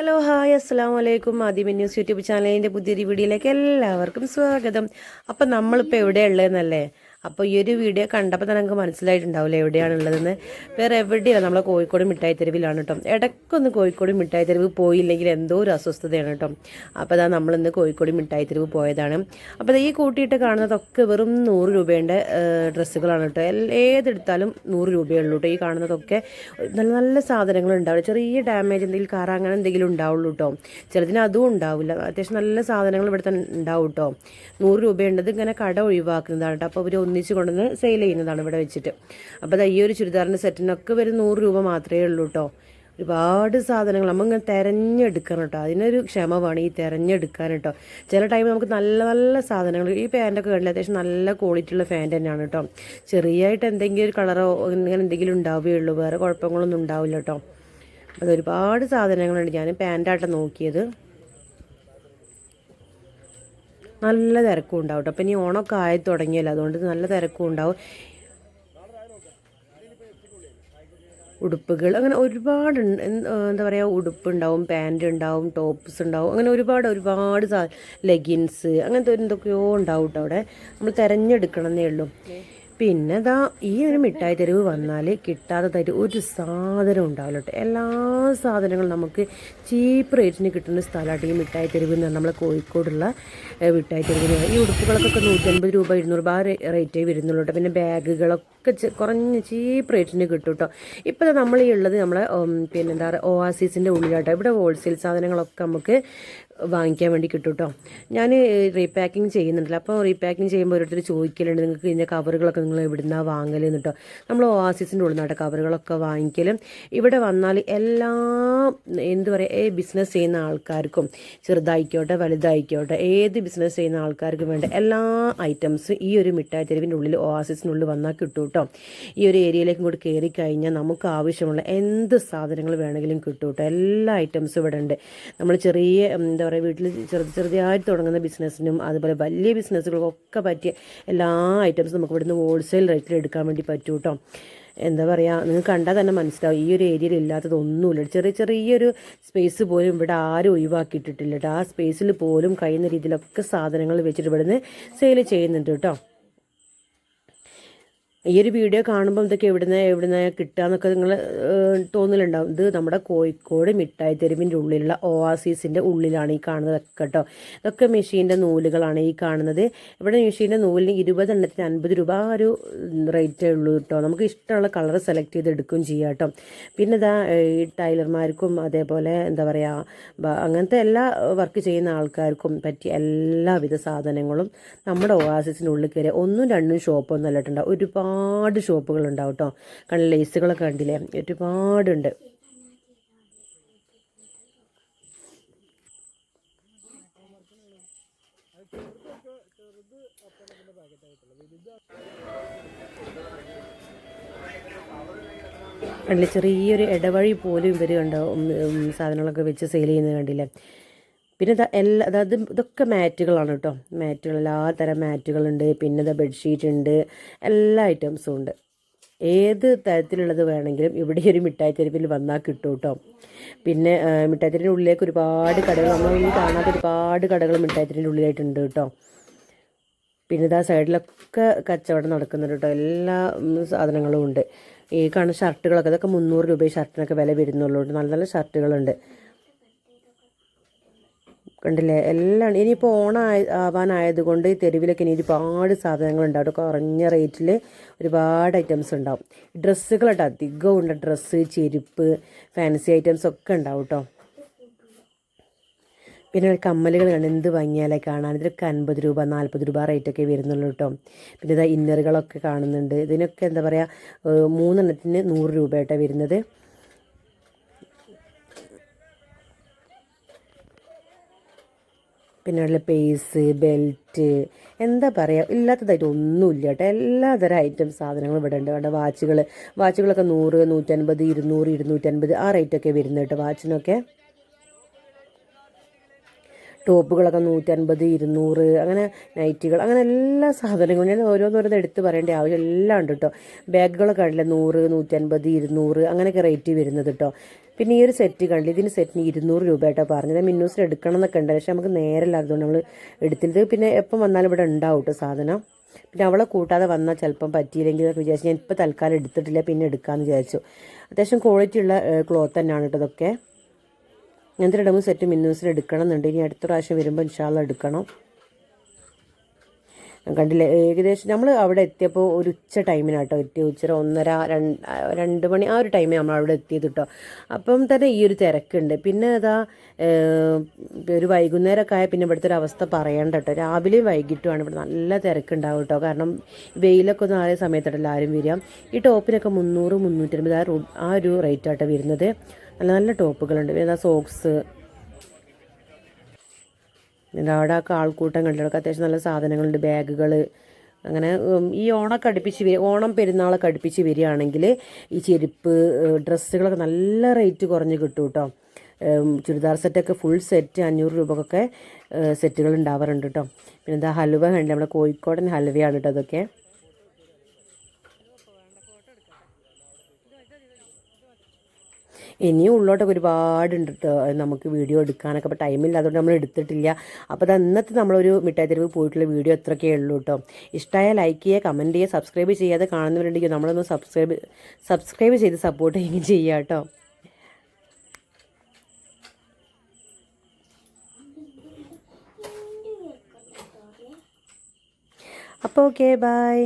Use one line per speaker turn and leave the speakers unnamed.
Hello hi അസ്സാം വലൈക്കും ആദ്യമി news YouTube ചാനലിന്റെ പുതിയൊരു വീഡിയോയിലേക്ക് എല്ലാവർക്കും സ്വാഗതം. അപ്പം നമ്മളിപ്പോൾ എവിടെയുള്ളതെന്നല്ലേ അപ്പോൾ ഈ ഒരു വീഡിയോ കണ്ടപ്പോൾ തന്നെ നമുക്ക് മനസ്സിലായിട്ടുണ്ടാവില്ല എവിടെയാണുള്ളതെന്ന്. വേറെ എവിടെയല്ല നമ്മളെ കോഴിക്കോട് മിഠായി തെരുവിലാണ് കേട്ടോ ഇടയ്ക്കൊന്ന് കോഴിക്കോട് മിഠായി തെരുവ് പോയില്ലെങ്കിൽ എന്തോ ഒരു അസ്വസ്ഥതയാണ് കേട്ടോ അപ്പോൾ അതാ നമ്മളിന്ന് കോഴിക്കോട് മിഠായി തെരുവ് പോയതാണ്. അപ്പോൾ ഈ കൂട്ടിയിട്ട് കാണുന്നതൊക്കെ വെറും നൂറ് രൂപയുടെ ഡ്രസ്സുകളാണ് കേട്ടോ ഏതെടുത്താലും നൂറ് രൂപയേ ഉള്ളൂ കേട്ടോ ഈ കാണുന്നതൊക്കെ നല്ല നല്ല സാധനങ്ങൾ ഉണ്ടാവില്ല? ചെറിയ ഡാമേജ് എന്തെങ്കിലും കാറ അങ്ങനെ എന്തെങ്കിലും ഉണ്ടാവുള്ളൂ കേട്ടോ ചിലതിന് അതും ഉണ്ടാവില്ല. അത്യാവശ്യം നല്ല സാധനങ്ങൾ ഇവിടെ തന്നെ ഉണ്ടാവും കേട്ടോ നൂറ് രൂപയുണ്ടത് ഇങ്ങനെ കട ഒഴിവാക്കുന്നതാണ് കേട്ടോ അപ്പോൾ ഇവർ ഒന്നിച്ച് കൊണ്ടുവന്ന് സെയിൽ ചെയ്യുന്നതാണ് ഇവിടെ വെച്ചിട്ട്. അപ്പോൾ അത് ഈ ഒരു ചുരിദാറിന്റെ സെറ്റിനൊക്കെ വരും നൂറ് രൂപ മാത്രമേ ഉള്ളൂ കേട്ടോ ഒരുപാട് സാധനങ്ങൾ നമ്മൾ ഇങ്ങനെ തിരഞ്ഞെടുക്കണം കേട്ടോ അതിനൊരു ക്ഷമ വേണം ഈ തിരഞ്ഞെടുക്കാൻ കേട്ടോ ചില ടൈം നമുക്ക് നല്ല നല്ല സാധനങ്ങൾ ഈ പാന്റൊക്കെ കണ്ടില്ല അത്യാവശ്യം നല്ല ക്വാളിറ്റി ഉള്ള പാന്റ് തന്നെയാണ് കേട്ടോ ചെറിയായിട്ട് എന്തെങ്കിലും ഒരു കളറോ ഇങ്ങനെ എന്തെങ്കിലും ഉണ്ടാവുകയുള്ളൂ വേറെ കുഴപ്പങ്ങളൊന്നും ഉണ്ടാവില്ല കേട്ടോ അത് ഒരുപാട് സാധനങ്ങളുണ്ട് ഞാൻ പാന്റായിട്ട് നോക്കിയത്. നല്ല തിരക്കും ഉണ്ടാവും കേട്ടോ. അപ്പം ഇനി ഓണമൊക്കെ ആയി തുടങ്ങിയല്ലോ. അതുകൊണ്ട് നല്ല തിരക്കും ഉണ്ടാവും. ഉടുപ്പുകൾ അങ്ങനെ ഒരുപാട്. എന്ത് പറയുക ഉടുപ്പ് ഉണ്ടാവും പാന്റ് ഉണ്ടാവും ടോപ്സ് ഉണ്ടാവും. അങ്ങനെ ഒരുപാട് ഒരുപാട് ലെഗിൻസ് അങ്ങനത്തെ എന്തൊക്കെയോ ഉണ്ടാവും കേട്ടോ അവിടെ. നമ്മൾ തിരഞ്ഞെടുക്കണമെന്നേ ഉള്ളൂ. പിന്നെ ഇതാ ഈ ഒരു മിഠായി തെരുവ് വന്നാൽ കിട്ടാതെ തരും ഒരു സാധനം ഉണ്ടാവില്ല കേട്ടോ എല്ലാ സാധനങ്ങളും നമുക്ക് ചീപ്പ് റേറ്റിന് കിട്ടുന്ന സ്ഥലമായിട്ട് ഈ മിഠായി തെരുവ് എന്ന് പറഞ്ഞാൽ നമ്മളെ കോഴിക്കോടുള്ള മിഠായി തെരുവ് ഈ ഉടുപ്പുകളൊക്കെ നൂറ്റൻപത് രൂപ ഇരുന്നൂറ് രൂപ ആ റേറ്റേ വരുന്നുള്ളൂ കേട്ടോ പിന്നെ ബാഗുകളൊക്കെ ചെ- കുറഞ്ഞ ചീപ്പ് റേറ്റിന് കിട്ടും കേട്ടോ ഇപ്പോൾ നമ്മൾ ഈ ഉള്ളത് നമ്മളെ പിന്നെ എന്താ പറയുക ഒആസിസിന്റെ ഉള്ളിലാട്ടോ. ഇവിടെ ഹോൾസെയിൽ സാധനങ്ങളൊക്കെ നമുക്ക് വാങ്ങിക്കാൻ വേണ്ടി കിട്ടും കേട്ടോ ഞാൻ റീപാക്കിംഗ് ചെയ്യുന്നുണ്ടല്ലോ. അപ്പോൾ റീപാക്കിംഗ് ചെയ്യുമ്പോൾ ഓരോരുത്തർ ചോദിക്കലുണ്ട് നിങ്ങൾക്ക് ഇതിന്റെ കവറുകളൊക്കെ നിങ്ങൾ എവിടുന്നാണ് വാങ്ങലെന്ന് കേട്ടോ നമ്മൾ ഓആസിസിന്റെ ഉള്ളിൽ കവറുകളൊക്കെ വാങ്ങിക്കലും. ഇവിടെ വന്നാൽ എല്ലാ എന്ത് പറയുക ഏ ബിസിനസ് ചെയ്യുന്ന ആൾക്കാർക്കും ചെറുതായിക്കോട്ടെ വലുതായിക്കോട്ടെ ഏത് ബിസിനസ് ചെയ്യുന്ന ആൾക്കാർക്കും വേണ്ട എല്ലാ ഐറ്റംസും ഈ ഒരു മിഠായി തെരുവിന്റെ ഉള്ളിൽ ഓആസിസിനുള്ളിൽ വന്നാൽ കിട്ടും കേട്ടോ ഈ ഒരു ഏരിയയിലേക്കും കൂടി കയറി കഴിഞ്ഞാൽ നമുക്ക് ആവശ്യമുള്ള എന്ത് സാധനങ്ങൾ വേണമെങ്കിലും കിട്ടും കേട്ടോ എല്ലാ ഐറ്റംസും ഇവിടെ ഉണ്ട്. നമ്മൾ ചെറിയ എന്താ പറയുക വീട്ടിൽ ചെറുത് ചെറുതായിട്ട് തുടങ്ങുന്ന ബിസിനസ്സിനും അതുപോലെ വലിയ ബിസിനസ്സുകൾക്കൊക്കെ പറ്റിയ എല്ലാ ഐറ്റംസും നമുക്ക് ഇവിടുന്ന് ഹോൾസെയിൽ റേറ്റിൽ എടുക്കാൻ വേണ്ടി പറ്റും കേട്ടോ എന്താ പറയുക നിങ്ങൾക്ക് കണ്ടാൽ തന്നെ മനസ്സിലാവും. ഈ ഒരു ഏരിയയിൽ ഇല്ലാത്തതൊന്നുമില്ല ചെറിയ ചെറിയൊരു സ്പേസ് പോലും ഇവിടെ ആരും ഒഴിവാക്കിയിട്ടിട്ടില്ല കേട്ടോ ആ സ്പേസിൽ പോലും കഴിയുന്ന രീതിയിലൊക്കെ സാധനങ്ങൾ വെച്ചിട്ട് ഇവിടുന്ന് സെയിൽ ചെയ്യുന്നുണ്ട് കേട്ടോ ഈ ഒരു വീഡിയോ കാണുമ്പോൾ ഇതൊക്കെ എവിടുന്ന എവിടുന്ന കിട്ടുകയെന്നൊക്കെ നിങ്ങൾ തോന്നലുണ്ടാവും. ഇത് നമ്മുടെ കോഴിക്കോട് മിഠായി തെരുവിന്റെ ഉള്ളിലുള്ള ഓആസീസിന്റെ ഉള്ളിലാണ് ഈ കാണുന്നതൊക്കെ കേട്ടോ. ഇതൊക്കെ മെഷീന്റെ നൂലുകളാണ് ഈ കാണുന്നത്. ഇവിടെ മെഷീന്റെ നൂലിന് ഇരുപതെണ്ണത്തിന് അൻപത് രൂപ ആ ഒരു റേറ്റേ ഉള്ളൂ കേട്ടോ. നമുക്ക് ഇഷ്ടമുള്ള കളർ സെലക്ട് ചെയ്ത് എടുക്കുകയും ചെയ്യാം കേട്ടോ. പിന്നെ ഇതാ ഈ ടൈലർമാർക്കും അതേപോലെ എന്താ പറയുക അങ്ങനത്തെ എല്ലാ വർക്ക് ചെയ്യുന്ന ആൾക്കാർക്കും പറ്റിയ എല്ലാവിധ സാധനങ്ങളും നമ്മുടെ ഓആസിസിന്റെ ഉള്ളിൽ കയറി ഒന്നും രണ്ടും ഷോപ്പൊന്നും അല്ലിട്ടുണ്ടാവും. ഒരുപാട് ഷോപ്പുകൾ ഉണ്ടാവും കേട്ടോ കണ്ണ് ലേസുകളൊക്കെ കണ്ടില്ലേ? ഒരുപാടുണ്ട്. കണ്ടില്ലേ ചെറിയൊരു ഇടവഴി പോലും ഇവർ കണ്ടോ? സാധനങ്ങളൊക്കെ വെച്ച് സെയിൽ ചെയ്യുന്നത് കണ്ടില്ലേ? പിന്നെ ഇതാ എല്ലാ അതായത് ഇതൊക്കെ മാറ്റുകളാണ് കേട്ടോ. മാറ്റുകൾ എല്ലാ തരം മാറ്റുകളുണ്ട്. പിന്നെ ഇതാ ബെഡ്ഷീറ്റ് ഉണ്ട്. എല്ലാ ഐറ്റംസും ഉണ്ട്. ഏത് തരത്തിലുള്ളത് വേണമെങ്കിലും ഇവിടെ ഒരു മിഠായി തെരുവിൽ വന്നാൽ കിട്ടും കേട്ടോ. പിന്നെ മിഠായി തെരുവിന്റെ ഉള്ളിലേക്ക് ഒരുപാട് കടകൾ നമ്മളൊന്നും കാണാത്ത ഒരുപാട് കടകൾ മിഠായി തെരുവിന്റെ ഉള്ളിലായിട്ടുണ്ട് കേട്ടോ. പിന്നെ ഇതാ സൈഡിലൊക്കെ കച്ചവടം നടക്കുന്നുണ്ട് കേട്ടോ. എല്ലാ സാധനങ്ങളും ഉണ്ട്. ഈ കാണുന്ന ഷർട്ടുകളൊക്കെ ഇതൊക്കെ മുന്നൂറ് രൂപ ഷർട്ടിനൊക്കെ വില വരുന്നുള്ളൂ നല്ല നല്ല ഷർട്ടുകളുണ്ട് കണ്ടില്ലേ? എല്ലാം ഇനിയിപ്പോൾ ഓണം ആവാനായത് കൊണ്ട് ഈ തെരുവിലൊക്കെ ഇനി ഒരുപാട് സാധനങ്ങളുണ്ടാവും കുറഞ്ഞ റേറ്റിൽ ഒരുപാട് ഐറ്റംസ് ഉണ്ടാവും. ഡ്രസ്സുകളായിട്ട് അധികവും ഉണ്ട്. ഡ്രസ്സ് ചെരുപ്പ് ഫാൻസി ഐറ്റംസ് ഒക്കെ ഉണ്ടാവും കേട്ടോ പിന്നെ കമ്മലുകൾ കണ്ട് എന്ത് ഭംഗിയാലേ കാണാൻ. ഇതിലൊക്കെ അൻപത് രൂപ നാൽപ്പത് രൂപ റേറ്റൊക്കെ വരുന്നുള്ളൂ കേട്ടോ പിന്നെ ഇതാ ഇന്നറുകളൊക്കെ കാണുന്നുണ്ട്. ഇതിനൊക്കെ എന്താ പറയുക മൂന്നെണ്ണത്തിന് നൂറ് രൂപയായിട്ടാണ് വരുന്നത്. പിന്നെ ഉള്ള പേസ് ബെൽറ്റ് എന്താ പറയുക ഇല്ലാത്തതായിട്ട് ഒന്നുമില്ല കേട്ടോ. എല്ലാതരം ഐറ്റം സാധനങ്ങളും ഇവിടെ ഉണ്ട്. ഇവിടെ വാച്ചുകൾ വാച്ചുകളൊക്കെ നൂറ് നൂറ്റൻപത് ഇരുന്നൂറ് ഇരുന്നൂറ്റൻപത് ആ റേറ്റൊക്കെ വരുന്നത് കേട്ടോ വാച്ചിനൊക്കെ ടോപ്പുകളൊക്കെ നൂറ്റൻപത് ഇരുന്നൂറ് അങ്ങനെ നൈറ്റികൾ അങ്ങനെ എല്ലാ സാധനങ്ങളും ഞാൻ ഓരോന്നോരോന്ന് എടുത്ത് പറയേണ്ട ആവശ്യം എല്ലാം ഉണ്ട് കേട്ടോ ബാഗുകളൊക്കെ കണ്ടില്ല? നൂറ് നൂറ്റൻപത് ഇരുന്നൂറ് അങ്ങനെയൊക്കെ റേറ്റ് വരുന്നത് കേട്ടോ പിന്നെ ഈ ഒരു സെറ്റ് കണ്ടില്ല? ഇതിന് സെറ്റിന് ഇരുന്നൂറ് രൂപ ആയിട്ടോ പറഞ്ഞത്. മിന്നൂസിൽ എടുക്കണം എന്നൊക്കെ ഉണ്ട്. പക്ഷേ നമുക്ക് നേരമില്ലാത്തതുകൊണ്ട് നമ്മൾ എടുത്തിരുത് പിന്നെ എപ്പം വന്നാലും ഇവിടെ ഉണ്ടാവും കേട്ടോ സാധനം. പിന്നെ അവളെ കൂട്ടാതെ വന്നാൽ ചിലപ്പം പറ്റിയില്ലെങ്കിൽ വിചാരിച്ചു ഞാൻ ഇപ്പോൾ തൽക്കാലം എടുത്തിട്ടില്ല. പിന്നെ എടുക്കാമെന്ന് വിചാരിച്ചു. അത്യാവശ്യം ക്വാളിറ്റി ഉള്ള ക്ലോത്ത് തന്നെയാണ് കേട്ടോ ഇതൊക്കെ. അങ്ങനത്തെ രണ്ട് മൂന്ന് സെറ്റ് മിന്നൂസിൽ എടുക്കണം എന്നുണ്ട് ഇനി അടുത്ത പ്രാവശ്യം വരുമ്പോൾ ഇൻഷാല്ല എടുക്കണം. കണ്ടില്ലേ ഏകദേശം നമ്മൾ അവിടെ എത്തിയപ്പോൾ ഒരു ഉച്ച ടൈമിനാട്ടോ എത്തിയ ഉച്ചര ഒന്നര രണ്ട് മണി ആ ഒരു ടൈമിൽ നമ്മൾ അവിടെ എത്തിയത് കേട്ടോ അപ്പം തന്നെ ഈ ഒരു തിരക്കുണ്ട്. പിന്നെ അതാ ഒരു വൈകുന്നേരമൊക്കെ ആയ പിന്നെ ഇവിടുത്തെ ഒരു അവസ്ഥ പറയണ്ട കേട്ടോ രാവിലെയും വൈകിട്ടുമാണ് ഇവിടെ നല്ല തിരക്കുണ്ടാവും കേട്ടോ കാരണം വെയിലൊക്കെ ഒന്ന് ആയ സമയത്തല്ല ആരും വരിക. ഈ ടോപ്പിനൊക്കെ മുന്നൂറ് മുന്നൂറ്റമ്പത് ആ ആ ഒരു റേറ്റ് ആട്ടോ വരുന്നത്. നല്ല നല്ല ടോപ്പുകളുണ്ട്. പിന്നെ സോക്സ് പിന്നെ അവിടെ ഒക്കെ ആൾക്കൂട്ടം കണ്ടിടക്ക് അത്യാവശ്യം നല്ല സാധനങ്ങളുണ്ട്. ബാഗുകൾ അങ്ങനെ ഈ ഓണമൊക്കെ അടുപ്പിച്ച് വരിക ഓണം പെരുന്നാളൊക്കെ അടുപ്പിച്ച് വരികയാണെങ്കിൽ ഈ ചെരുപ്പ് ഡ്രസ്സുകളൊക്കെ നല്ല റേറ്റ് കുറഞ്ഞ് കിട്ടും കേട്ടോ ചുരിദാർ സെറ്റൊക്കെ ഫുൾ സെറ്റ് അഞ്ഞൂറ് രൂപക്കൊക്കെ സെറ്റുകൾ ഉണ്ടാവാറുണ്ട് കേട്ടോ പിന്നെ എന്താ ഹലുവ ഉണ്ട് നമ്മുടെ കോഴിക്കോടൻ ഹലുവയാണ് കേട്ടോ അതൊക്കെ. ഇനിയും ഉള്ളോട്ടൊക്കെ ഒരുപാടുണ്ട് കേട്ടോ നമുക്ക് വീഡിയോ എടുക്കാനൊക്കെ. അപ്പോൾ ടൈമില്ല അതുകൊണ്ട് നമ്മൾ എടുത്തിട്ടില്ല. അപ്പോൾ അത് അന്നത്തെ നമ്മളൊരു മിഠായി തെരുവ് പോയിട്ടുള്ള വീഡിയോ എത്രയൊക്കെ ഉള്ളൂ കേട്ടോ ഇഷ്ടമായ ലൈക്ക് ചെയ്യുക കമന്റ് ചെയ്യുക സബ്സ്ക്രൈബ് ചെയ്യാതെ കാണുന്നവരുണ്ടെങ്കിൽ നമ്മളൊന്ന് സബ്സ്ക്രൈബ് സബ്സ്ക്രൈബ് ചെയ്ത് സപ്പോർട്ട് ചെയ്യുകയും ചെയ്യുക കേട്ടോ അപ്പോൾ ഓക്കെ ബായ്